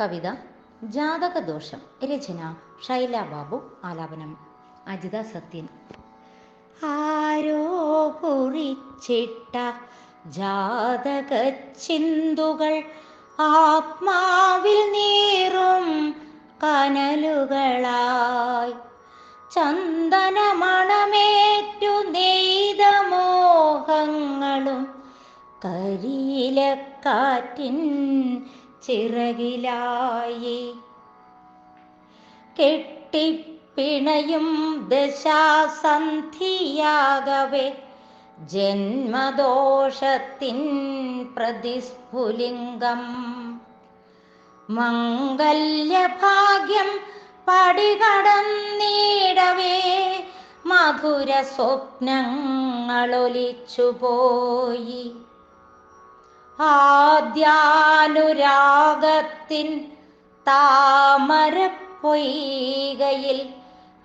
കവിത ജാതകദോഷം രചന ഷൈല ബാബു ആലാപനം അജിത സത്യൻ. ആരോ കുറിച്ചിട്ട ജാതക ചിന്തുകൾ ആത്മാവിൽ നീറും കനലുകളായി. ചന്ദനമണമേറ്റു നെയ്ത മോഹങ്ങളും കരിയിലക്കാറ്റിൻ ചിറകിലായി. കെട്ടിപ്പിണയും ദശാസന്ധിയാകവേ ജന്മദോഷത്തിൻ പ്രതിസ്ഫുലിംഗം. മംഗല്യഭാഗ്യം പടികടന്നിടവേ മധുര സ്വപ്നങ്ങളൊലിച്ചുപോയി ആദ്യാനുരാഗത്തിൻ താമരപ്പൊയ്കയിൽ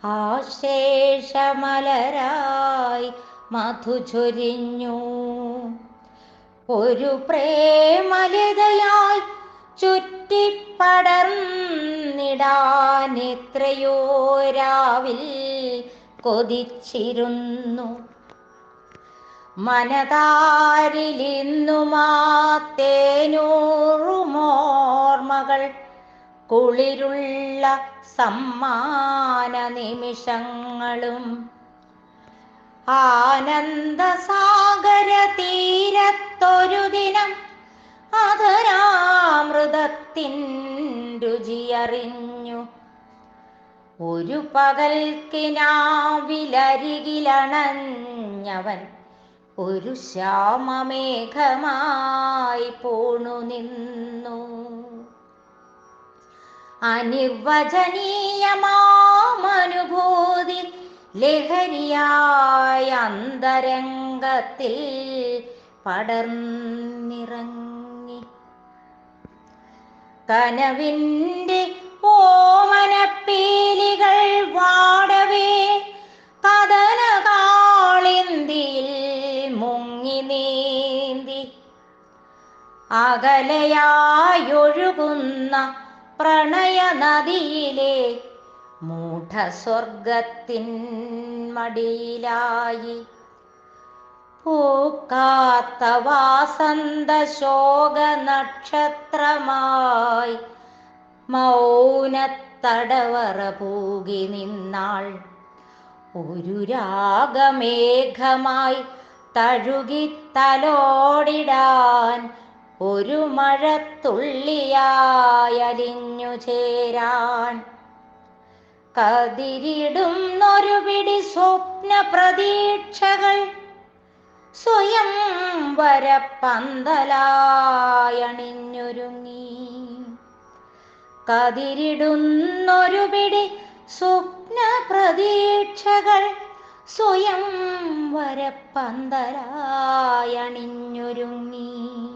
ആശേഷമലരായി മധുചൊരിഞ്ഞു. ഒരു പ്രേമലതയായി ചുറ്റിപ്പടർന്നിടാനിത്രയോ രാവിൽ കൊതിച്ചിരുന്നു. മനതാരിലിന്നുമാത്തേനൂറുമോർമകൾ കുളിരുള്ള സമ്മാന നിമിഷങ്ങളും ആനന്ദസാഗര തീരത്തൊരു ദിനം അധരാമൃതത്തിൻ രുചിയറിഞ്ഞു. ഒരു പകൽക്കിനാവിലരികിലണഞ്ഞവൻ ഒരു ശ്യാമമേഘമായി പോണു നിന്നു. അനിർവചനീയമാമനുഭൂതി ലഹരിയായ അന്തരംഗത്തിൽ പടർന്നിറങ്ങി. കനവിന്റെ അകലയായൊഴുകുന്ന പ്രണയ നദിയിലെ മൂഢസ്വർഗത്തിൻ മടിയിലായി. പൂക്കാത്ത വാസന്ത ശോക നക്ഷത്രമായി മൗനത്തടവറ പൂകി നിന്നാൾ ഒരു രാഗമേഘമായി തഴുകി തലോടിടാൻ ഒരു മഴത്തുള്ളിയായലിഞ്ഞു ചേരാൻ. കതിരിടുന്നൊരു പിടി സ്വപ്ന പ്രതീക്ഷകൾ സ്വയം വരപ്പന്തലായണിഞ്ഞൊരുങ്ങി കതിരിടുന്നൊരു പിടി സ്വപ്ന പ്രതീക്ഷകൾ സ്വയം വരപ്പന്തലായണിഞ്ഞൊരുങ്ങി